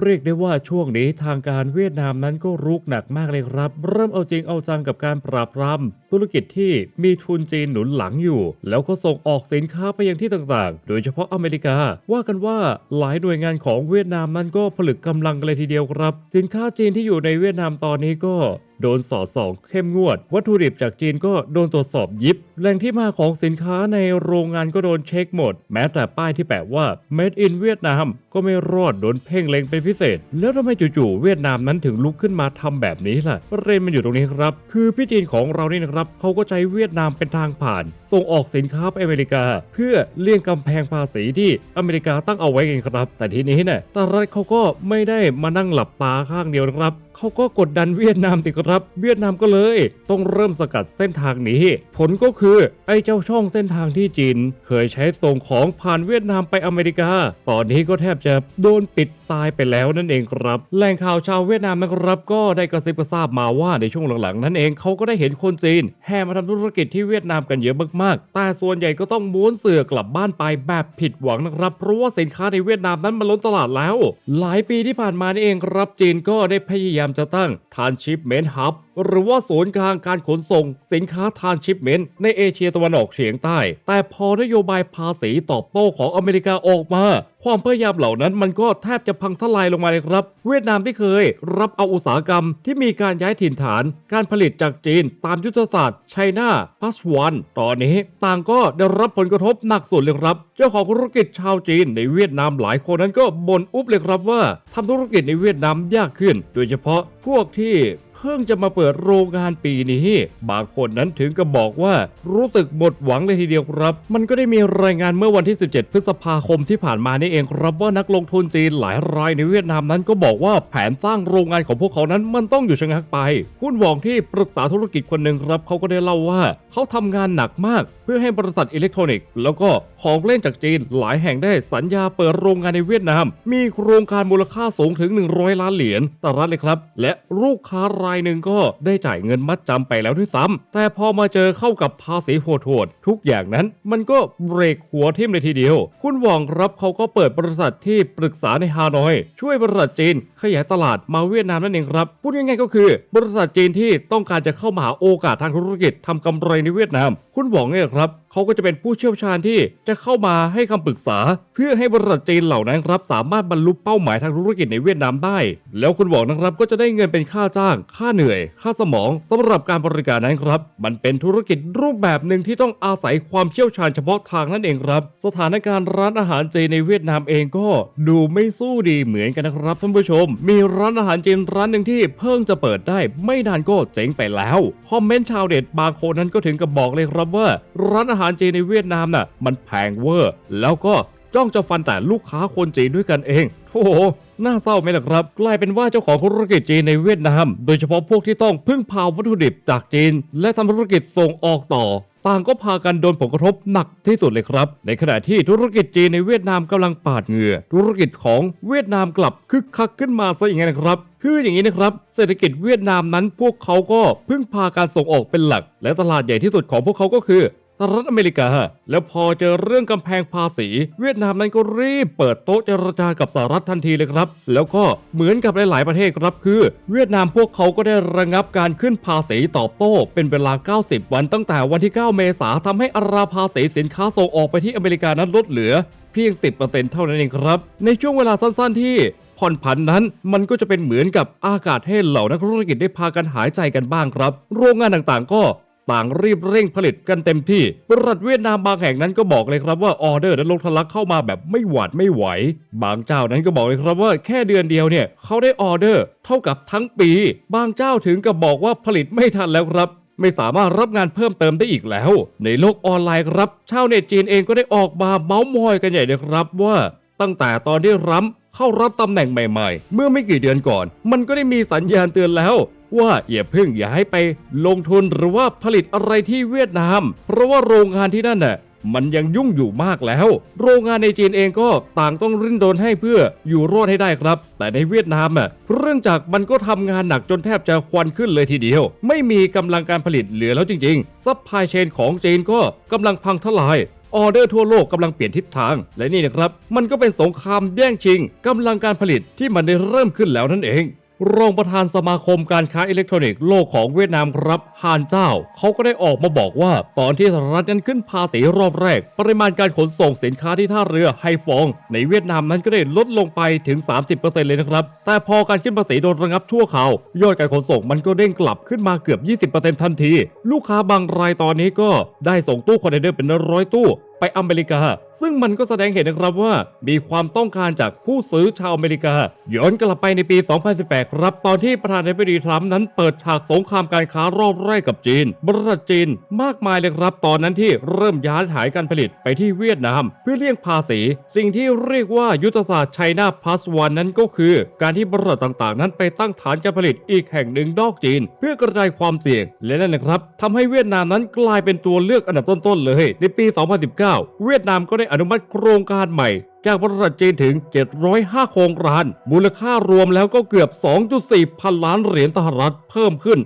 เรียกได้ว่าช่วงนี้ทางการเวียดนามนั้นก็รุกหนักมากเลยครับ เริ่มเอาจริงเอาจังกับการปราบปรามธุรกิจที่มีทุนจีนหนุนหลังอยู่ แล้วก็ส่งออกสินค้าไปยังที่ต่างๆ โดยเฉพาะอเมริกา ว่ากันว่าหลายหน่วยงานของเวียดนามนั้นก็ผลึกกำลังกันเลยทีเดียวครับ สินค้าจีนที่อยู่ในเวียดนามตอนนี้ก็โดนสอดส่องเข้มงวด วัตถุดิบจากจีนก็โดนตรวจสอบยิบ แหล่งที่มาของสินค้าในโรงงานก็โดนเช็คหมด แม้แต่ป้ายที่แปะว่า made in เวียดนามก็ไม่รอดโดนเพ่งเล็งเป็นพิเศษ แล้วทำไมจู่ๆเวียดนามนั้นถึงลุกขึ้นมาทำแบบนี้ล่ะประเด็นมันอยู่ตรงนี้ครับ คือพี่จีนของเรานี่นะครับเขาก็ใช้เวียดนามเป็นทางผ่าน ส่งออกสินค้าไปอเมริกา เพื่อเลี่ยงกำแพงภาษีที่อเมริกาตั้งเอาไว้เองครับ แต่ทีนี้เนี่ยตรัฐเขาก็ไม่ได้มานั่งหลับตาข้างเดียวนะครับเขาก็กดดันเวียดนามติครับ เวียดนามก็เลย ต้องเริ่มสกัดเส้นทางนี้ ผลก็คือไอ้เจ้าช่องเส้นทางที่จีน เคยใช้ส่งของผ่านเวียดนามไปอเมริกา ตอนนี้ก็แทบจะโดนปิดตายไปแล้วนั่นเองครับ แหล่งข่าวชาวเวียดนามนะครับ ก็ได้กระซิบกระซาบมาว่าในช่วงหลังๆ นั้นเองเขาก็ได้เห็นคนจีนแห่มาทำธุรกิจที่เวียดนามกันเยอะมากๆแต่ส่วนใหญ่ก็ต้องม้วนเสือกลับบ้านไปแบบผิดหวังนะครับ เพราะว่าสินค้าในเวียดนามนั้นมันล้นตลาดแล้ว หลายปีที่ผ่านมานี่เองครับจีนก็ได้พยายามจะตั้งทานชิปเมนฮับหรือว่าศูนย์กลางการขนส่ง สินค้าทานชิปเมนต์ในเอเชียตะวันออกเฉียงใต้ แต่พอนโยบายภาษีตอบโต้ของอเมริกาออกมา ความพยายามเหล่านั้นมันก็แทบจะพังทลายลงมาเลยครับ เวียดนามที่เคย รับเอาอุตสาหกรรมที่มีการย้ายถิ่นฐาน การผลิตจากจีน ตามยุทธศาสตร์ไชน่าพัสวันตอนนี้ต่างก็ได้รับผลกระทบหนักสุดเลยครับ เจ้าของธุรกิจชาวจีนในเวียดนามหลายคนนั้นก็บ่นอุบเลยครับว่าทำธุรกิจในเวียดนามยากขึ้น โดยเฉพาะพวกที่ พิ่งจะมาเปิดโรงงานปีนี้ บางคนนั้นถึงกับบอกว่ารู้สึกหมดหวังเลยทีเดียวครับ มันก็ได้มีรายงานเมื่อวันที่ 17 พฤษภาคมที่ผ่านมานี่เองครับว่านักลงทุนจีนหลายรายในเวียดนามนั้นก็บอกว่าแผนสร้างโรงงานของพวกเขานั้นมันต้องอยู่ชะงักไปคุณหวองที่ปรึกษาธุรกิจคนหนึ่งครับเขาก็ได้เล่าว่า เขาทำงานหนักมาก เพื่อให้บริษัทอิเล็กทรอนิกส์แล้วก็ของเล่นจากจีนหลายแห่งได้สัญญาเปิดโรงงานในเวียดนาม มีโครงการมูลค่าสูงถึง 100 ล้านเหรียญต่อรัฐเลยครับ และลูกค้ารายหนึ่งก็ได้จ่ายเงินมัดจำไปแล้วด้วยซ้ำแต่พอมาเจอเข้ากับภาษีโหดๆทุกอย่างนั้น มันก็เบรกหัวทิ่มเลยทีเดียว คุณหว่องครับเขาก็เปิดบริษัทที่ปรึกษาในฮานอย ช่วยบริษัทจีนขยายตลาดมาเวียดนามนั่นเองครับพูดง่ายๆก็คือบริษัทจีนที่ต้องการจะเข้ามาหาโอกาสทางธุรกิจทำกำไรในเวียดนาม คุณหว่องเนี่ยครับ เขาก็จะเป็นผู้เชี่ยวชาญที่จะเข้ามาให้คำปรึกษา เพื่อให้บริษัทจีนเหล่านั้นครับสามารถบรรลุเป้าหมายทางธุรกิจในเวียดนามได้ แล้วคุณบอกนะครับก็จะได้เงินเป็นค่าจ้าง ค่าเหนื่อย ค่าสมองสำหรับการบริการนั้นครับ มันเป็นธุรกิจรูปแบบหนึ่งที่ต้องอาศัยความเชี่ยวชาญเฉพาะทางนั่นเองครับ สถานการณ์ร้านอาหารจีนในเวียดนามเองก็ดูไม่สู้ดีเหมือนกันนะครับท่านผู้ชม มีร้านอาหารจีนร้านหนึ่งที่เพิ่งจะเปิดได้ ไม่นานก็เจ๊งไปแล้วคอมเมนต์ชาวเน็ตบางคนนั้นก็ถึงกับบอกเลยครับว่าร้านอาหารจีนในเวียดนามน่ะมันแพงเวอร์ แล้วก็จ้องจะฟันแต่ลูกค้าคนจีนด้วยกันเองโอ้โหน่าเศร้าไหมล่ะครับ กลายเป็นว่าเจ้าของธุรกิจจีนในเวียดนาม โดยเฉพาะพวกที่ต้องพึ่งพาวัตถุดิบจากจีน และทำธุรกิจส่งออกต่อ ต่างก็พากันโดนผลกระทบหนักที่สุดเลยครับ ในขณะที่ธุรกิจจีนในเวียดนามกำลังปาดเหงื่อ ธุรกิจของเวียดนามกลับคึกคักขึ้นมาซะอย่างนั้นะครับคืออย่างนี้นะครับ เศรษฐกิจเวียดนามนั้นพวกเขาก็พึ่งพาการส่งออกเป็นหลัก และตลาดใหญ่ที่สุดของพวกเขาก็คือ สหรัฐอเมริกา แล้วพอเจอเรื่องกำแพงภาษี เวียดนามนั้นก็รีบเปิดโต๊ะเจรจากับสหรัฐทันทีเลยครับ แล้วก็เหมือนกับหลาย ๆ ประเทศครับคือ เวียดนามพวกเขาก็ได้ระงับการขึ้นภาษีตอบโต้ เป็นเวลา 90 วันตั้งแต่วันที่ 9 เมษาทำให้อัตราภาษีสินค้าส่งออกไปที่อเมริกานั้นลดเหลือ เพียง 10%เท่านั้นเองครับ ในช่วงเวลาสั้น ๆ ที่ผ่อนผันนั้นมันก็จะเป็นเหมือนกับอากาศให้เหล่านักธุรกิจได้พากันหายใจกันบ้างครับ โรงงานต่างๆ ก็ ต่างรีบเร่งผลิตกันเต็มที่บริษัทเวียดนามบางแห่งนั้นก็บอกเลยครับว่าออเดอร์นั้นลงทะลักเข้ามาแบบไม่หวาดไม่ไหว บางเจ้านั้นก็บอกเลยครับว่าแค่เดือนเดียวเนี่ยเขาได้ออเดอร์เท่ากับทั้งปี บางเจ้าถึงกับบอกว่าผลิตไม่ทันแล้วครับไม่สามารถรับงานเพิ่มเติมได้อีกแล้ว ในโลกออนไลน์ครับ ชาวเน็ตจีนเองก็ได้ออกมาเมาส์มอยกันใหญ่เลยครับว่าตั้งแต่ตอนที่รัมเข้ารับตำแหน่งใหม่ๆ เมื่อไม่กี่เดือนก่อน มันก็ได้มีสัญญาณเตือนแล้ว ว่าอย่าเพิ่งอย้ายไปลงทุนหรือว่าผลิตอะไรที่เวียดนาม เพราะว่าโรงงานที่นั่นน่ะมันยังยุ่งอยู่มากแล้ว โรงงานในจีนเองก็ต่างต้องริ้นรนให้เพื่ออยู่รอดให้ได้ครับ แต่ในเวียดนามอะเรื่องจากมันก็ทำงานหนักจนแทบจะควันขึ้นเลยทีเดียว ไม่มีกำลังการผลิตเหลือแล้วจริงๆ ซัพพลายเชนของจีนก็กำลังพังทลายออเดอร์ทั่วโลกกำลังเปลี่ยนทิศทาง และนี่นะครับ มันก็เป็นสงครามแย่งชิงกำลังการผลิตที่มันได้เริ่มขึ้นแล้วนั่นเอง รองประธานสมาคมการค้าอิเล็กทรอนิกส์โลกของเวียดนามครับฮานเจ้า เขาก็ได้ออกมาบอกว่า ตอนที่สหรัฐนั้นขึ้นภาษีรอบแรก ปริมาณการขนส่งสินค้าที่ท่าเรือไฮฟอง ในเวียดนามนั้นก็ได้ลดลงไปถึง 30%เลยนะครับ แต่พอการขึ้นภาษีโดนระงับชั่วคราวยอดการขนส่งมันก็เด้งกลับขึ้นมาเกือบ 20%ทันที ลูกค้าบางรายตอนนี้ก็ได้ส่งตู้คอนเทนเนอร์เป็นร้อยตู้ไปอเมริกา ซึ่งมันก็แสดงเห็นนะครับว่า มีความต้องการจากผู้ซื้อชาวอเมริกา ย้อนกลับไปในปี 2018 ครับตอนที่ประธานาธิบดีทรัมป์นั้นเปิดฉากสงครามการค้ารอบแรกกับจีน บริษัทจีนมากมายเลยครับ ตอนนั้นที่เริ่มย้ายฐานการผลิตไปที่เวียดนาม เพื่อเลี่ยงภาษี สิ่งที่เรียกว่ายุทธศาสตร์ไชน่าพลัสวันนั้นก็คือ การที่บริษัทต่างๆ นั้นไปตั้งฐานการผลิตอีกแห่งหนึ่งนอกจีน เพื่อกระจายความเสี่ยงและนั่นนะครับทำให้เวียดนามนั้นกลายเป็นตัวเลือกอันดับต้นๆเลย ในปี 2019เวียดนามก็ได้อนุมัติโครงการใหม่ จากบริษัทจีนถึง 705 โครงการ มูลค่ารวมแล้วก็เกือบ 2.4 พันล้านเหรียญสหรัฐเพิ่มขึ้น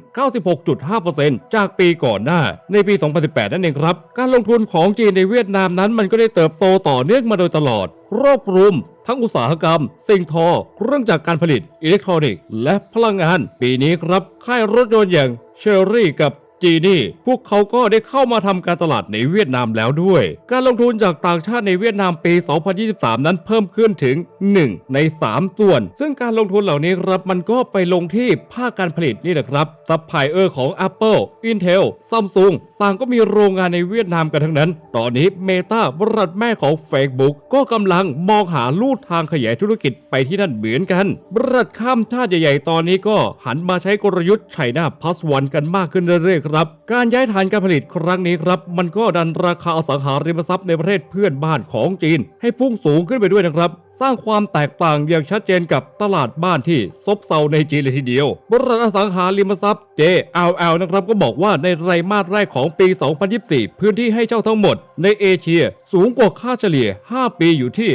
96.5%จากปีก่อนหน้า ในปี 2018 นั่นเองครับ การลงทุนของจีนในเวียดนามนั้นมันก็ได้เติบโตต่อเนื่องมาโดยตลอดรอบคลุมทั้งอุตสาหกรรม สิ่งทอ เครื่องจักรการผลิต อิเล็กทรอนิกส์ และพลังงาน ปีนี้ครับ ค่ายรถยนต์อย่างเชอรี่กับ จีนี่พวกเขาก็ได้เข้ามาทำการตลาดในเวียดนามแล้วด้วย การลงทุนจากต่างชาติในเวียดนามปี 2023 นั้นเพิ่มขึ้นถึง 1 ใน 3 ส่วน ซึ่งการลงทุนเหล่านี้ครับมันก็ไปลงที่ภาคการผลิตนี่แหละครับซัพพลายเออร์ของ Apple Intel Samsung ต่างก็มีโรงงานในเวียดนามกันทั้งนั้น ตอนนี้ Meta บริษัทแม่ของ Facebook ก็กำลังมองหาลู่ทางขยายธุรกิจไปที่นั่นเหมือนกัน บริษัทข้ามชาติใหญ่ๆ ตอนนี้ก็หันมาใช้กลยุทธ์ไชน่าพัสวันกันมากขึ้นเรื่อยๆครับ การย้ายฐานการผลิตครั้งนี้ครับ มันก็ดันราคาอสังหาริมทรัพย์ในประเทศเพื่อนบ้านของจีน ให้พุ่งสูงขึ้นไปด้วยนะครับ สร้างความแตกต่างอย่างชัดเจนกับตลาดบ้านที่ซบเซาในจีนเลยทีเดียวบริษัทอสังหาริมทรัพย์ JLL นะครับก็บอกว่าในไตรมาสแรกของปี 2024 พื้นที่ให้เช่าทั้งหมดในเอเชียสูงกว่าค่าเฉลี่ย 5 ปีอยู่ที่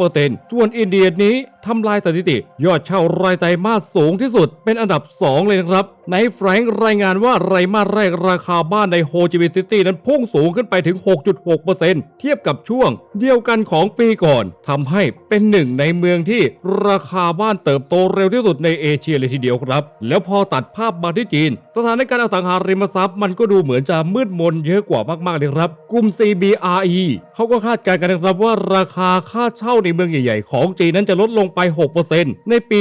5%ส่วนอินเดียนี้ทำลายสถิติ ยอดเช่ารายไตรมาสสูงที่สุด เป็นอันดับ 2 เลยนะครับ ในแฟรงค์รายงานว่าไตรมาสแรกราคาบ้านในโฮจิมินห์ซิตี้นั้นพุ่งสูงขึ้นไปถึง 6.6%เทียบกับช่วง เดียวกันของปีก่อนทำให้เป็นหนึ่งในเมืองที่ราคาบ้านเติบโตเร็วที่สุดในเอเชียเลยทีเดียวครับ แล้วพอตัดภาพมาที่จีน สถานการณ์อสังหาริมทรัพย์มันก็ดูเหมือนจะมืดมนเยอะกว่ามากๆเลยครับกลุ่ม CBRE เขาก็คาดการณ์กันนะครับว่าราคาค่าเช่าในเมืองใหญ่ ๆ ของจีนนั้นจะลดลงไป 6%ในปี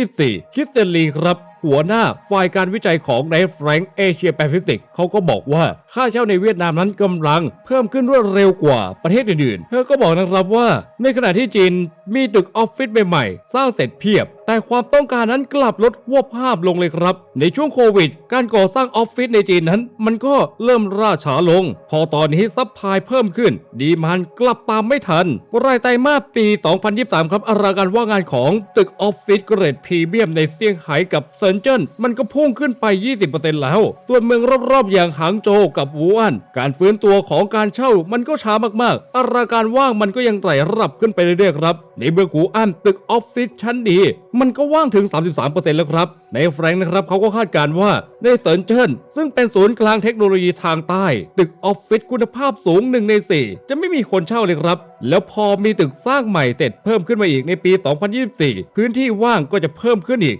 2024 คิดเซนลีครับหัวหน้าฝ่ายการวิจัยของในแฟรงก์เอเชียแปซิฟิกเขาก็บอกว่าค่าเช่าในเวียดนามนั้นกำลังเพิ่มขึ้นรวดเร็วกว่าประเทศอื่นๆ เธอก็บอกนะครับว่า ในขณะที่จีนมีตึกออฟฟิศใหม่ๆ สร้างเสร็จเพียบ แต่ความต้องการนั้นกลับลดวบภาพลงเลยครับ ในช่วงโควิด การก่อสร้างออฟฟิศในจีนนั้น มันก็เริ่มล่าช้าลง พอตอนนี้ซัพพลายเพิ่มขึ้น ดีมันกลับตามไม่ทัน รายไตรมาสปี 2023 ครับอัตราการว่างงานของตึกออฟฟิศเกรดพรีเมียมในเซี่ยงไฮ้กับซินเจิ้นมันก็พุ่งขึ้นไป 20%แล้วส่วนเมืองรอบๆอย่างหางโจวกับวูอัน การฟื้นตัวของการเช่ามันก็ช้ามากๆอัตราการว่างมันก็ยังไต่ระดับขึ้นไปเรื่อยๆครับ ในเมืองหูอันตึกออฟฟิศชั้นดี มันก็ว่างถึง 33%แล้วครับในแฟรงค์นะครับเขาก็คาดการณ์ว่าในเซินเจิ้นซึ่งเป็นศูนย์กลางเทคโนโลยีทางใต้ ตึกออฟฟิศคุณภาพสูงหนึ่งใน4จะไม่มีคนเช่าเลยครับแล้วพอมีตึกสร้างใหม่เสร็จเพิ่มขึ้นมาอีกในปี 2024 พื้นที่ว่างก็จะเพิ่มขึ้นอีก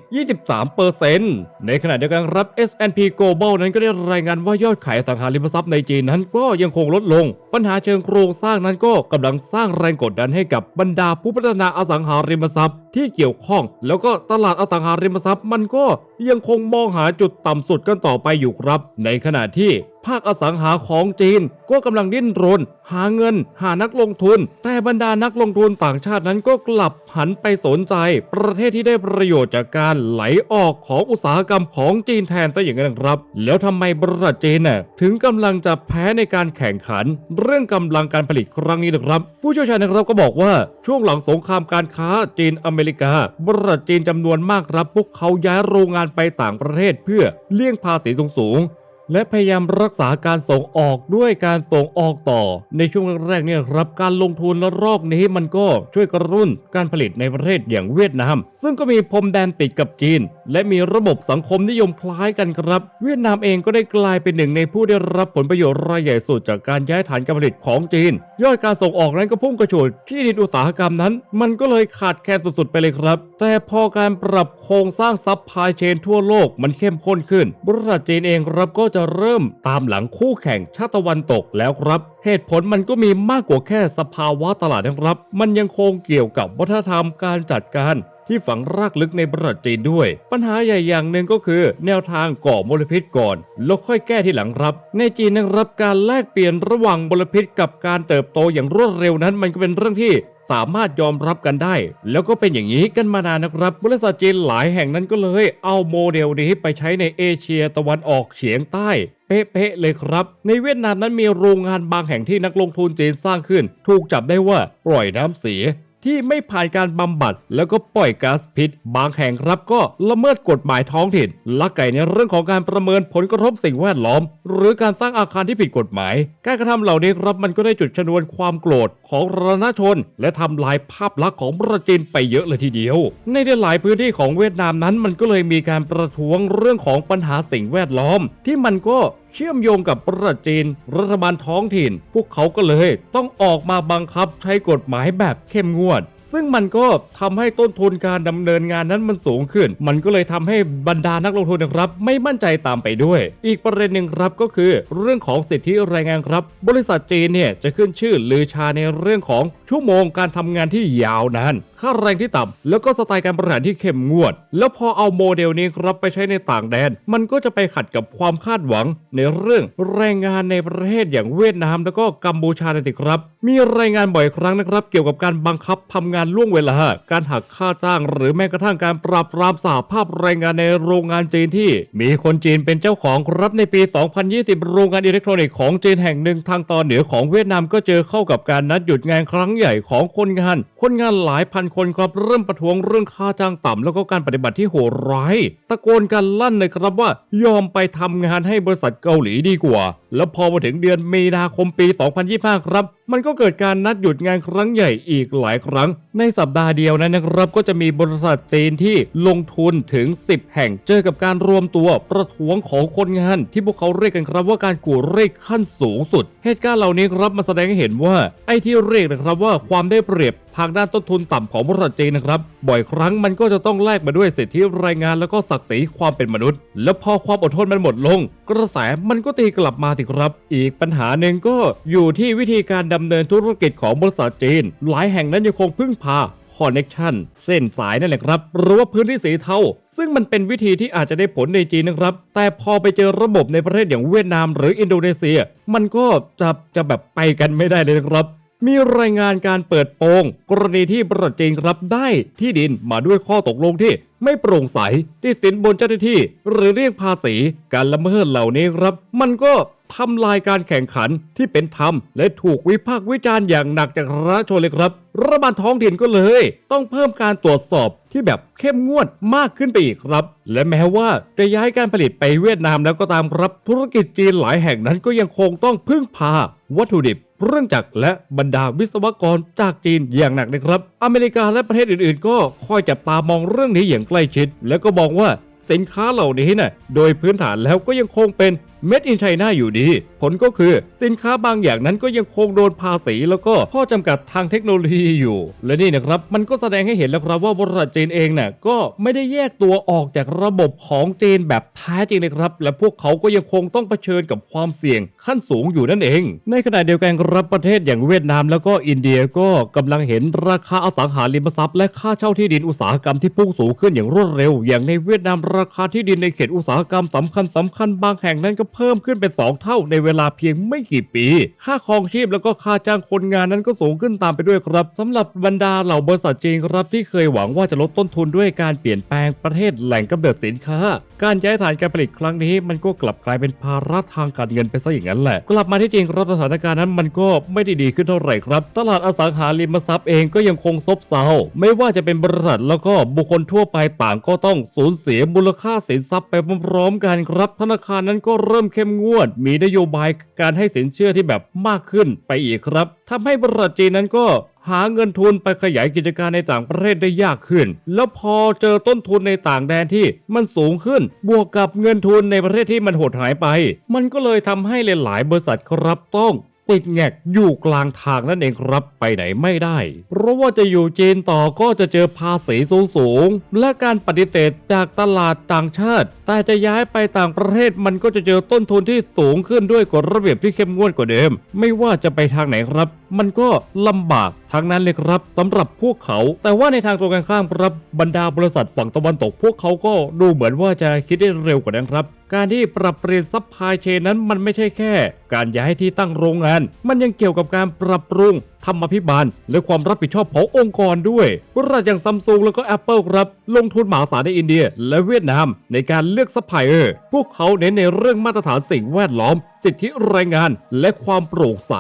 23%ในขณะเดียวกันรับ S&P Global นั้นก็ได้รายงานว่ายอดขายอสังหาริมทรัพย์ในจีนนั้นก็ยังคงลดลง ปัญหาเชิงโครงสร้างนั้นก็กำลังสร้างแรงกดดันให้กับบรรดาผู้พัฒนาอสังหาริมทรัพย์ที่เกี่ยวข้อง แล้วก็ตลาดอสังหาริมทรัพย์มันก็ยังคงมองหาจุดต่ำสุดกันต่อไปอยู่ครับ ในขณะที่ ภาคอสังหาของจีน ก็กำลังดิ้นรน หาเงิน หานักลงทุน แต่บรรดานักลงทุนต่างชาตินั้นก็กลับหันไปสนใจ ประเทศที่ได้ประโยชน์จากการไหลออกของอุตสาหกรรมของจีนแทนซะอย่างนั้นครับ แล้วทำไมบริษัทจีนน่ะถึงกำลังจะแพ้ในการแข่งขัน เรื่องกำลังการผลิตครั้งนี้นะครับ ผู้เชี่ยวชาญนะครับก็บอกว่าช่วงหลังสงครามการค้าจีนอเมริกา บริษัทจีนจำนวนมากครับ พวกเขาย้ายโรงงานไปต่างประเทศเพื่อเลี่ยงภาษีสูงๆ และพยายามรักษาการส่งออกด้วยการส่งออกต่อ ในช่วงแรกๆเนี่ยครับการลงทุนและรอกนี้มันก็ช่วยกระตุ้นการผลิตในประเทศอย่างเวียดนาม ซึ่งก็มีพรมแดนติดกับจีน และมีระบบสังคมนิยมคล้ายกันครับ เวียดนามเองก็ได้กลายเป็นหนึ่งในผู้ได้รับผลประโยชน์รายใหญ่สุดจากการย้ายฐานการผลิตของจีน ยอดการส่งออกนั้นก็พุ่งกระโฉดที่ดินอุตสาหกรรมนั้น มันก็เลยขาดแคลนสุดๆไปเลยครับ แต่พอการปรับโครงสร้างซัพพลายเชนทั่วโลกมันเข้มข้นขึ้น บริษัทจีนเองครับก็จะเริ่มตามหลังคู่แข่งชาติตะวันตกแล้วครับ เหตุผลมันก็มีมากกว่าแค่สภาวะตลาดนะครับ มันยังคงเกี่ยวกับวัฒนธรรมการจัดการ ที่ฝังรากลึกในประเทศจีนด้วย ปัญหาใหญ่อย่างหนึ่งก็คือ แนวทางก่อมลพิษก่อนแล้วค่อยแก้ที่หลังครับ ในจีนนะครับการแลกเปลี่ยนระหว่างมลพิษกับการเติบโตอย่างรวดเร็วนั้น มันก็เป็นเรื่องที่สามารถยอมรับกันได้ แล้วก็เป็นอย่างนี้กันมานานนะครับ บริษัทจีนหลายแห่งนั้นก็เลย เอาโมเดลนี้ไปใช้ในเอเชียตะวันออกเฉียงใต้เป๊ะๆเลยครับ ในเวียดนามนั้นมีโรงงานบางแห่งที่นักลงทุนจีนสร้างขึ้น ถูกจับได้ว่าปล่อยน้ำเสีย ที่ไม่ผ่านการบำบัด แล้วก็ปล่อยก๊าซพิษ บางแห่งครับก็ละเมิดกฎหมายท้องถิ่นลักไก่ในเรื่องของการประเมินผลกระทบสิ่งแวดล้อม หรือการสร้างอาคารที่ผิดกฎหมาย การกระทำเหล่านี้ครับมันก็ได้จุดชนวนความโกรธของประชาชน และทำลายภาพลักษณ์ของประเทศจีนไปเยอะเลยทีเดียว ในหลายพื้นที่ของเวียดนามนั้นมันก็เลยมีการประท้วงเรื่องของปัญหาสิ่งแวดล้อม ที่มันก็เชื่อมโยงกับประเทศจีน รัฐบาลท้องถิ่น พวกเขาก็เลยต้องออกมาบังคับใช้กฎหมายแบบเข้มงวดซึ่งมันก็ทำให้ต้นทุนการดำเนินงานนั้นมันสูงขึ้น มันก็เลยทำให้บรรดานักลงทุนนะครับ ไม่มั่นใจตามไปด้วย อีกประเด็นหนึ่งครับก็คือ เรื่องของสิทธิแรงงานครับ บริษัทจีนเนี่ยจะขึ้นชื่อลือชาในเรื่องของชั่วโมงการทำงานที่ยาวนานค่าแรงที่ต่ำแล้วก็สไตล์การบริหารที่เข้มงวด แล้วพอเอาโมเดลนี้ครับไปใช้ในต่างแดน มันก็จะไปขัดกับความคาดหวัง ในเรื่องแรงงานในประเทศอย่างเวียดนาม แล้วก็กัมพูชานั่นเองครับ มีรายงานบ่อยครั้งนะครับ เกี่ยวกับการบังคับทำงานล่วงเวลา การหักค่าจ้าง หรือแม้กระทั่งการปราบปรามสหภาพแรงงานในโรงงานจีนที่ มีคนจีนเป็นเจ้าของครับในปี 2020 โรงงานอิเล็กทรอนิกส์ของจีนแห่งหนึ่งทางตอนเหนือของเวียดนามก็เจอเข้ากับการนัดหยุดงานครั้งใหญ่ของคนงาน คนงานหลายพันคนครับเริ่มประท้วงเรื่องค่าจ้างต่ำแล้วก็การปฏิบัติที่โหดร้าย ตะโกนกันลั่นเลยครับว่ายอมไปทำงานให้บริษัทเกาหลีดีกว่าแล้วพอมาถึงเดือนมีนาคมปี 2025 ครับ มันก็เกิดการนัดหยุดงานครั้งใหญ่อีกหลายครั้ง ในสัปดาห์เดียวนั้นนะครับ ก็จะมีบริษัทจีนที่ลงทุนถึง 10 แห่งเจอกับการรวมตัวประท้วงของคนงาน ที่พวกเขาเรียกกันครับว่าการกู่เรียกขั้นสูงสุด เหตุการณ์เหล่านี้ครับมาแสดงให้เห็นว่าไอ้ที่เรียกนะครับว่าความได้เปรียบทางด้านต้นทุนต่ำของบริษัทจีนนะครับ บ่อยครั้งมันก็จะต้องแลกมาด้วยสิทธิแรงงานแล้วก็ศักดิ์ศรีความเป็นมนุษย์ แล้วพอความอดทนมันหมดลง กระแสมันก็ตีกลับมาสิครับ อีกปัญหาหนึ่งก็อยู่ที่วิธีการดำเนินธุรกิจของบริษัทจีน หลายแห่งนั้นยังคงพึ่งพาคอนเน็ชันเส้นสายนั่นแหละครับหรือว่าพื้นที่สีเทาซึ่งมันเป็นวิธีที่อาจจะได้ผลในจีนนะครับ แต่พอไปเจอระบบในประเทศอย่างเวียดนามหรืออินโดนีเซีย มันก็จะจะแบบไปกันไม่ได้เลยนะครับ มีรายงานการเปิดโปง กรณีที่ประเทจีนรับได้ที่ดินมาด้วยข้อตกลงที่ ไม่โปร่งใสที่สินบนเจ้าหน้าที่ หรือเรียกภาษี การละเมิดเหล่านี้ครับ มันก็ ทำลายการแข่งขันที่เป็นธรรม และถูกวิพากษ์วิจารณ์อย่างหนักจากรัฐชนเลยครับ รัฐบาลท้องถิ่นก็เลย ต้องเพิ่มการตรวจสอบที่แบบเข้มงวดมากขึ้นไปอีกครับ และแม้ว่าจะย้ายการผลิตไปเวียดนามแล้วก็ตามครับธุรกิจจีนหลายแห่งนั้นก็ยังคงต้องพึ่งพา วัตถุดิบเรื่องจักรและบรรดาวิศวกรจากจีนอย่างหนักนะครับ อเมริกาและประเทศอื่นๆ ก็คอยจับตามองเรื่องนี้อย่างใกล้ชิด แล้วก็มองว่าสินค้าเหล่านี้น่ะโดยพื้นฐานแล้วก็ยังคงเป็น Made in China อยู่ดี ผลก็คือสินค้าบางอย่างนั้นก็ยังคงโดนภาษี แล้วก็ข้อจำกัดทางเทคโนโลยีอยู่ และนี่นะครับ มันก็แสดงให้เห็นแล้วครับว่าบริษัทจีนเองน่ะก็ไม่ได้แยกตัวออกจากระบบของจีนแบบแท้จริงเลยครับ และพวกเขาก็ยังคงต้องเผชิญกับความเสี่ยงขั้นสูงอยู่นั่นเอง ในขณะเดียวกันครับประเทศอย่างเวียดนามแล้วก็อินเดียก็กำลังเห็นราคาอสังหาริมทรัพย์และค่าเช่าที่ดินอุตสาหกรรมที่พุ่งสูงขึ้นอย่างรวดเร็ว อย่างในเวียดนามราคาที่ดินในเขตอุตสาหกรรมสำคัญสำคัญบางแห่งนั้นก็เพิ่มขึ้นเป็น 2 เท่าในเวลาเพียงไม่กี่ปี ค่าครองชีพแล้วก็ค่าจ้างคนงานนั้นก็สูงขึ้นตามไปด้วยครับสำหรับบรรดาเหล่าบริษัทจีนครับที่เคยหวังว่าจะลดต้นทุนด้วยการเปลี่ยนแปลงประเทศแหล่งกำเนิดสินค้า การย้ายฐานการผลิตครั้งนี้ มันก็กลับกลายเป็นภาระทางการเงินไปซะอย่างนั้นแหละ กลับมาที่จริงครับสถานการณ์นั้นมันก็ไม่ได้ดีขึ้นเท่าไหร่ครับ ตลาดอสังหาริมทรัพย์เองก็ยังคงซบเซาไม่ว่าจะเป็นบริษัทแล้วก็บุคคลทั่วไปต่างก็ต้องสูญเสียมูลค่าสินทรัพย์ไปพร้อมๆกันครับ ธนาคารนั้นก็เริ่มเข้มงวด มีนโยบายการให้สินเชื่อที่แบบมากขึ้นไปอีกครับทำให้บริษัทจีนนั้นก็หาเงินทุนไปขยายกิจการในต่างประเทศได้ยากขึ้น แล้วพอเจอต้นทุนในต่างแดนที่มันสูงขึ้น บวกกับเงินทุนในประเทศที่มันหดหายไป มันก็เลยทำให้หลายๆบริษัทครับต้อง ติดแงกอยู่กลางทางนั่นเองครับไปไหนไม่ได้ เพราะว่าจะอยู่จีนต่อก็จะเจอภาษีสูงสูงๆและการปฏิเสธจากตลาดต่างชาติ แต่จะย้ายไปต่างประเทศมันก็จะเจอต้นทุนที่สูงขึ้นด้วยกฎระเบียบที่เข้มงวดกว่าเดิม ไม่ว่าจะไปทางไหนครับ มันก็ลำบากทั้งนั้นเลยครับสำหรับพวกเขา แต่ว่าในทางตรงกันข้ามครับบรรดาบริษัทฝั่งตะวันตก พวกเขาก็ดูเหมือนว่าจะคิดได้เร็วกว่านั้นครับ การที่ปรับเปลี่ยนซัพพลายเชนนั้นมันไม่ใช่แค่ การย้ายที่ตั้งโรงงาน มันยังเกี่ยวกับการปรับปรุงธรรมาภิบาล และความรับผิดชอบขององค์กรด้วยบริษัทอย่างซัมซุงแล้วก็ Apple ครับลงทุนมหาศาลในอินเดีย และเวียดนาม ในการเลือกซัพพลายเออร์พวกเขาเน้นในเรื่องมาตรฐานสิ่งแวดล้อม สิทธิแรงงานและความโปร่งใส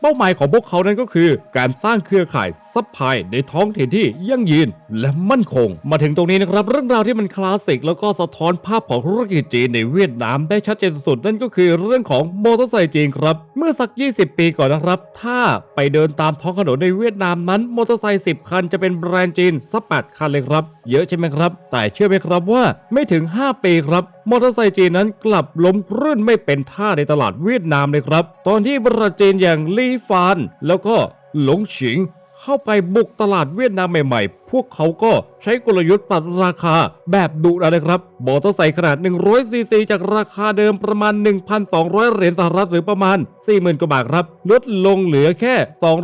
เป้าหมายของพวกเขานั้นก็คือ การสร้างเครือข่ายซัพพลายในท้องถิ่นที่ยั่งยืนและมั่นคง มาถึงตรงนี้นะครับ เรื่องราวที่มันคลาสสิกแล้วก็สะท้อนภาพของธุรกิจจีนในเวียดนามได้ชัดเจนสุดนั่นก็คือเรื่องของมอเตอร์ไซค์จีนครับ เมื่อสัก 20 ปีก่อนนะครับ ถ้าไปเดินตามท้องถนนในเวียดนามนั้นมอเตอร์ไซค์10 คันจะเป็นแบรนด์จีนสัก8คันเลยครับ เยอะใช่ไหมครับ แต่เชื่อไหมครับว่าไม่ถึง 5 ปีครับมอเตอร์ไซค์จีนนั้นกลับล้มคลื่นไม่เป็นท่าในตลาดเวียดนามเลยครับ ตอนที่บริษัทจีนอย่างลี่ฟาน แล้วก็หลงฉิง เข้าไปบุกตลาดเวียดนามใหม่ๆ พวกเขาก็ใช้กลยุทธ์ตัดราคาแบบดุดันเลยครับมอเตอร์ไซค์ขนาด 100ซีซีจากราคาเดิมประมาณ 1,200 เหรียญสหรัฐหรือประมาณ 40,000กว่าบาทครับ ลดลงเหลือแค่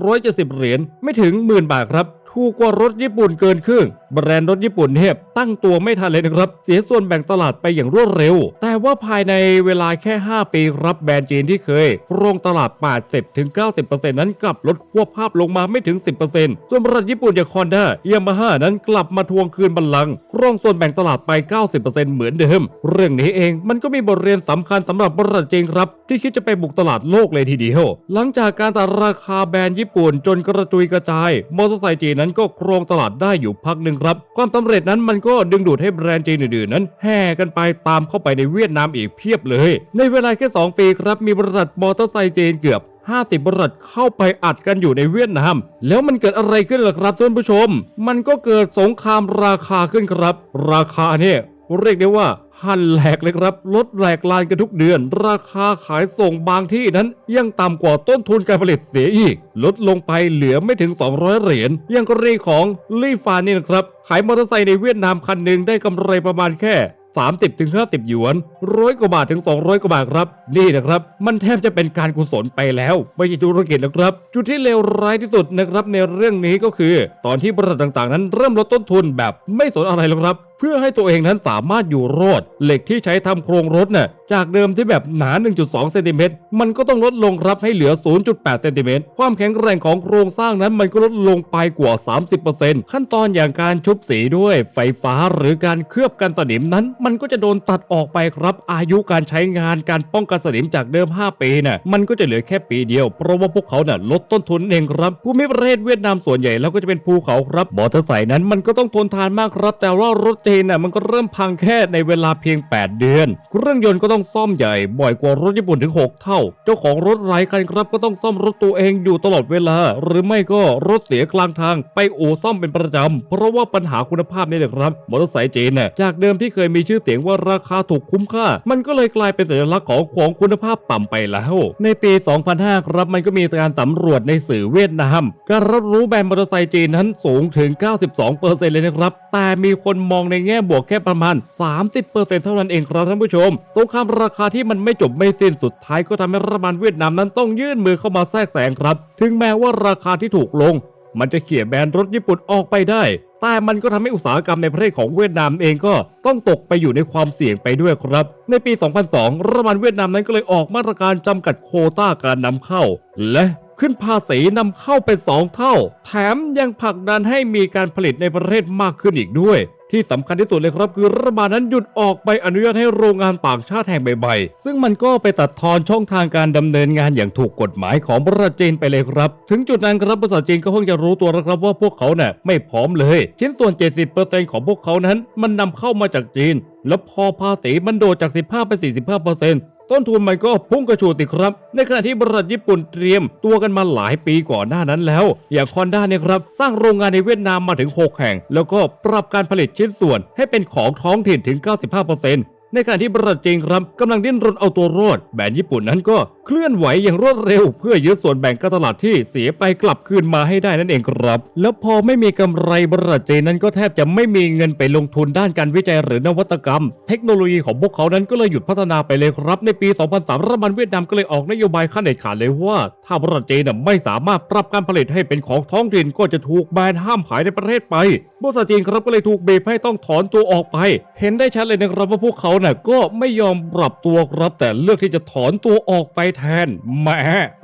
270 เหรียญไม่ถึงหมื่นบาทครับ ถูกกว่ารถญี่ปุ่นเกินครึ่งแบรนด์รถญี่ปุ่นเนี่ยตั้งตัวไม่ทันเลยนะครับ เสียส่วนแบ่งตลาดไปอย่างรวดเร็ว แต่ว่าภายในเวลาแค่ 5 ปีครับแบรนด์จีนที่เคยครองตลาด 80-90%นั้นกลับลดควบภาพลงมาไม่ถึง 10%ส่วนบริษัทญี่ปุ่นอย่างคอนด้ายามาฮ่านั้นกลับมาทวงคืนบัลลังก์ครองส่วนแบ่งตลาดไป 90%เหมือนเดิม เรื่องนี้เองมันก็มีบทเรียนสำคัญสำหรับบริษัทจีนครับ ที่คิดจะไปบุกตลาดโลกเลยทีเดียว หลังจากการตัดราคาแบรนด์ญี่ปุ่นจนกระจุยกระจายมอเตอร์ไซค์จีนนั้นก็ครองตลาดได้อยู่พักหนึ่งครับ ความสำเร็จนั้นมันก็ดึงดูดให้แบรนด์จีนอื่นๆนั้น แห่กันไปตามเข้าไปในเวียดนามอีกเพียบเลย ในเวลาแค่ 2 ปีครับมีบริษัทมอเตอร์ไซค์จีนเกือบ50บริษัทเข้าไปอัดกันอยู่ในเวียดนาม แล้วมันเกิดอะไรขึ้นล่ะครับท่านผู้ชม มันก็เกิดสงครามราคาขึ้นครับ ราคาเนี่ยเรียกได้ว่า หันแหลกเลยครับลดแหลกลานกันทุกเดือน ราคาขายส่งบางที่นั้นยังต่ำกว่าต้นทุนการผลิตเสียอีก ลดลงไปเหลือไม่ถึง 200 เหรียญย่างกรณีของลี่ฟานนี่นะครับ ขายมอเตอร์ไซค์ในเวียดนามคันหนึ่งได้กำไรประมาณแค่ 30ถึง50 หยวนร้อยกว่าบาทถึง 200 กว่าบาทครับ นี่นะครับ มันแทบจะเป็นการกุศลไปแล้ว ไม่ใช่ธุรกิจแล้วครับ จุดที่เลวร้ายที่สุดนะครับในเรื่องนี้ก็คือ ตอนที่บริษัทต่างๆ นั้นเริ่มลดต้นทุนแบบไม่สนอะไรแล้วครับ เพื่อให้ตัวเองนั้นสามารถอยู่รอด เหล็กที่ใช้ทำโครงรถน่ะจากเดิมที่แบบหนา 1.2 เซนติเมตร มันก็ต้องลดลงครับให้เหลือ 0.8 เซนติเมตร ความแข็งแรงของโครงสร้างนั้นมันก็ลดลงไปกว่า 30%ขั้นตอนอย่างการชุบสีด้วย ไฟฟ้าหรือการเคลือบกันสนิมนั้น มันก็จะโดนตัดออกไปครับ อายุการใช้งานการป้องกันสนิมจากเดิม 5 ปีน่ะ มันก็จะเหลือแค่ปีเดียว เพราะว่าพวกเขาน่ะลดต้นทุนเองครับ ภูมิประเทศเวียดนามส่วนใหญ่แล้วก็จะเป็นภูเขาครับ มอเตอร์ไซค์นั้นมันก็ต้องทนทานมากครับ แต่ว่ารถจีนน่ะมันก็เริ่มพังแค่ในเวลาเพียง 8 เดือน เครื่องยนต์ก็ต้องซ่อมใหญ่บ่อยกว่ารถญี่ปุ่นถึง 6 เท่า เจ้าของรถหลายคันครับก็ต้องซ่อมรถตัวเองอยู่ตลอดเวลา หรือไม่ก็รถเสียกลางทางไปอู่ซ่อมเป็นประจำ เพราะว่าปัญหาคุณภาพนี่แหละครับมอเตอร์ไซค์จีนน่ะจากเดิมที่เคยมีชื่อเสียงว่าราคาถูกคุ้มค่า มันก็เลยกลายเป็นสัญลักษณ์ของของคุณภาพต่ำไปแล้ว ในปี 2005 ครับมันก็มีการสำรวจในสื่อเวียดนามการรับรู้แบรนด์มอเตอร์ไซค์จีนนั้นสูงถึง 92%เลยนะครับแต่มีคนมองในแง่บวกแค่ประมาณ 30%เท่านั้นเองครับท่านผู้ชมสงครามราคาที่มันไม่จบไม่สิ้นสุดท้ายก็ทำให้รัฐบาลเวียดนามนั้นต้องยื่นมือเข้ามาแทรกแซงครับ ถึงแม้ว่าราคาที่ถูกลง มันจะเขี่ยแบรนด์รถญี่ปุ่นออกไปได้แต่มันก็ทำให้อุตสาหกรรมในประเทศของเวียดนามเองก็ต้องตกไปอยู่ในความเสี่ยงไปด้วยครับ ในปี 2002 รัฐบาลเวียดนามนั้นก็เลยออกมาตรการจำกัดโคต้าการนำเข้า และขึ้นภาษีนำเข้าเป็นสองเท่า แถมยังผลักดันให้มีการผลิตในประเทศมากขึ้นอีกด้วย ที่สำคัญที่สุดเลยครับคือรัฐบาลนั้นหยุดออกไปอนุญาตให้โรงงานต่างชาติแห่งใบๆซึ่งมันก็ไปตัดทอนช่องทางการดำเนินงานอย่างถูกกฎหมายของบริษัทจีนไปเลยครับ ถึงจุดนั้นครับบริษัทจีนก็เพิ่งจะรู้ตัวแล้วครับว่าพวกเขาเนี่ยไม่พร้อมเลย ชิ้นส่วน 70%ของพวกเขานั้น มันนำเข้ามาจากจีน แล้วพอภาษีมันโดดจาก 15 ไป 45% ต้นทุนมันก็พุ่งกระฉูดติดครับ ในขณะที่บริษัทญี่ปุ่นเตรียมตัวกันมาหลายปีก่อนหน้านั้นแล้ว อย่างคอนด้าเนี่ยครับ สร้างโรงงานในเวียดนามมาถึง 6 แห่ง แล้วก็ปรับการผลิตชิ้นส่วนให้เป็นของท้องถิ่นถึง 95% ในขณะที่บริษัทจีนครับกำลังดิ้นรนเอาตัวรอดแบรนด์ญี่ปุ่นนั้นก็เคลื่อนไหวอย่างรวดเร็ว เพื่อยึดส่วนแบ่งการตลาดที่เสียไปกลับคืนมาให้ได้นั่นเองครับ แล้วพอไม่มีกำไรบริษัทจีนนั้นก็แทบจะไม่มีเงินไปลงทุนด้านการวิจัยหรือนวัตกรรม เทคโนโลยีของพวกเขานั้นก็เลยหยุดพัฒนาไปเลยครับ ในปี 2003รัฐบาลเวียดนามก็เลยออกนโยบายขั้นเด็ดขาดเลยว่า ถ้าบริษัทจีนน่ะไม่สามารถปรับการผลิตให้เป็นของท้องถิ่นก็จะถูกแบนห้ามขายในประเทศไปบริษัทจีนครับก็เลยถูกบีบให้ต้องถอนตัวออกไป เห็นได้ชัดเลยนะครับว่าพวกเขาน่ะก็ไม่ยอมปรับตัวครับแต่เลือกที่จะถอนตัวออกไปแทนแหม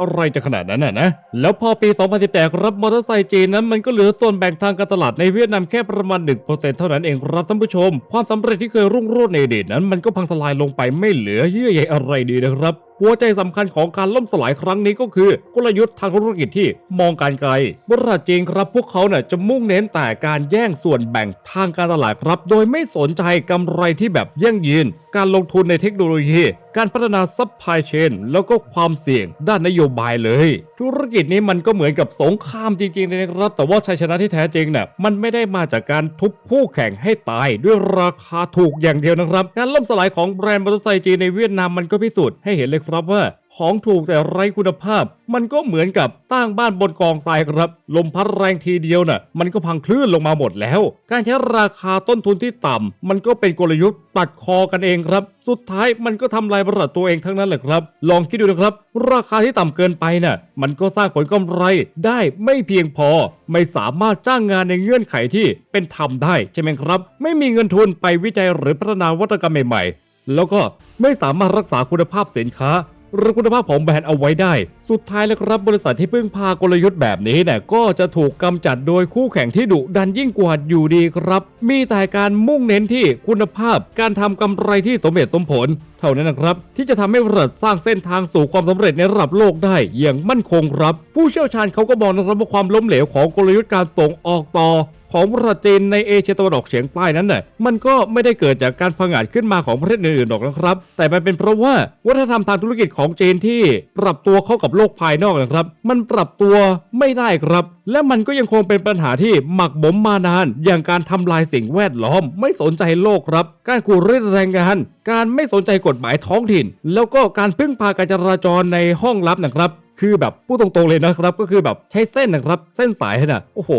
อะไรจะขนาดนั้นน่ะนะ แล้วพอปี 2018ครับมอเตอร์ไซค์จีนนั้นมันก็เหลือส่วนแบ่งทางการตลาดในเวียดนามแค่ประมาณ 1%เท่านั้นเองครับท่านผู้ชม ความสำเร็จที่เคยรุ่งโรจน์ในอดีตนั้นมันก็พังทลายลงไปไม่เหลือเยื่อใยอะไรดีนะครับหัวใจสำคัญของการล่มสลายครั้งนี้ก็คือกลยุทธ์ทางธุรกิจที่มองการไกลบริษัทจีนครับพวกเขาเนี่ยจะมุ่งเน้นแต่การแย่งส่วนแบ่งทางการตลาดครับ โดยไม่สนใจกำไรที่แบบยั่งยืน การลงทุนในเทคโนโลยี การพัฒนาซัพพลายเชนแล้วก็ความเสี่ยงด้านนโยบายเลย ธุรกิจนี้มันก็เหมือนกับสงครามจริงๆเลยนะครับ แต่ว่าชัยชนะที่แท้จริงเนี่ยมันไม่ได้มาจากการทุบคู่แข่งให้ตายด้วยราคาถูกอย่างเดียวนะครับ การล่มสลายของแบรนด์มอเตอร์ไซค์จีนในเวียดนามมันก็พิสูจน์ให้เห็นเลยครับว่า ของถูกแต่ไร้คุณภาพ มันก็เหมือนกับตั้งบ้านบนกองทรายครับ ลมพัดแรงทีเดียวน่ะ มันก็พังคลื่นลงมาหมดแล้ว การใช้ราคาต้นทุนที่ต่ำมันก็เป็นกลยุทธ์ตัดคอกันเองครับ สุดท้ายมันก็ทำลายบริษัทตัวเองทั้งนั้นแหละครับ ลองคิดดูนะครับ ราคาที่ต่ำเกินไปน่ะ มันก็สร้างผลกำไรได้ไม่เพียงพอ ไม่สามารถจ้างงานในเงื่อนไขที่เป็นธรรมได้ใช่ไหมครับ ไม่มีเงินทุนไปวิจัยหรือพัฒนาวัตกรรมใหม่ๆแล้วก็ไม่สามารถรักษาคุณภาพสินค้า หรือคุณภาพของแบรนด์เอาไว้ได้ สุดท้ายแล้วครับบริษัทที่พึ่งพากลยุทธ์แบบนี้เนี่ยก็จะถูกกำจัดโดยคู่แข่งที่ดุดันยิ่งกว่าอยู่ดีครับ มีแต่การมุ่งเน้นที่คุณภาพการทำกำไรที่สมเหตุสมผล ท่านั้นนะครับ ที่จะทำให้บริษัทสร้างเส้นทางสู่ความสำเร็จในระดับโลกได้อย่างมั่นคงครับ ผู้เชี่ยวชาญเขาก็บอกนะครับว่าความล้มเหลวของกลยุทธ์การส่งออกต่อของบริษัทจีนในเอเชียตะวันออกเฉียงใต้นั้นน่ะมันก็ไม่ได้เกิดจากการผงาดขึ้นมาของประเทศอื่นๆหรอกนะครับ แต่มันเป็นเพราะว่าวัฒนธรรมทางธุรกิจของจีนที่ปรับตัวเข้ากับโลกภายนอกนะครับ มันปรับตัวไม่ได้ครับ และมันก็ยังคงเป็นปัญหาที่หมักหมมมานาน อย่างการทำลายสิ่งแวดล้อม ไม่สนใจโลกครับ การขู่รีดแรงงาน การไม่สนใจกฎหมายท้องถิ่น แล้วก็การพึ่งพาการจราจรในห้องลับนะครับคือแบบพูดตรงๆเลยนะครับก็คือแบบใช้เส้นนะครับ เส้นสายน่ะโอ้โห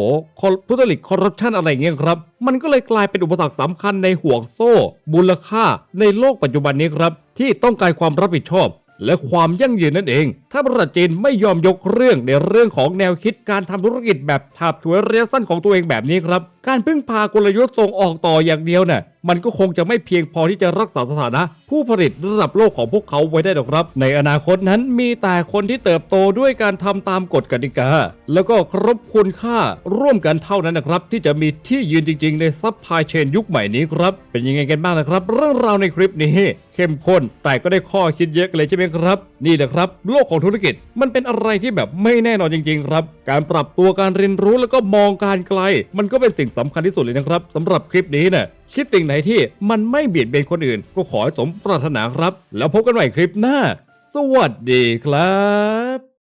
พุทธลิตคอร์รัปชันอะไรเงี้ยครับมันก็เลยกลายเป็นอุปสรรคสำคัญในห่วงโซ่ มูลค่าในโลกปัจจุบันนี้ครับ ที่ต้องการความรับผิดชอบ และความยั่งยืนนั่นเอง ถ้าบริษัทจีนไม่ยอมยกเรื่องในเรื่องของแนวคิดการทำธุรกิจแบบถาบถวยระยะสั้นของตัวเองแบบนี้ครับ การพึ่งพากลยุทธ์ส่งออกต่ออย่างเดียวน่ะมันก็คงจะไม่เพียงพอที่จะรักษาสถานะ ผู้ผลิตระดับโลกของพวกเขาไว้ได้หรอกครับ ในอนาคตนั้นมีแต่คนที่เติบโตด้วยการทำตามกฎกติกา แล้วก็ครบคุณค่าร่วมกันเท่านั้นนะครับ ที่จะมีที่ยืนจริง ๆ ในซัพพลายเชนยุคใหม่นี้ครับ เป็นยังไงกันบ้างนะครับ เรื่องราวในคลิปนี้ เข้มข้นแต่ก็ได้ข้อคิดเยอะกันเลยใช่ไหมครับ นี่แหละครับ โลกของธุรกิจ มันเป็นอะไรที่แบบไม่แน่นอนจริง ๆ ครับ การปรับตัวการเรียนรู้แล้วก็มองการไกล มันก็เป็นสิ่งสำคัญที่สุดเลยนะครับสำหรับคลิปนี้เนี่ยคิดสิ่งไหนที่มันไม่เบียดเบียนคนอื่น ก็ขอให้สมปรารถนาครับ แล้วพบกันใหม่คลิปหน้า สวัสดีครับ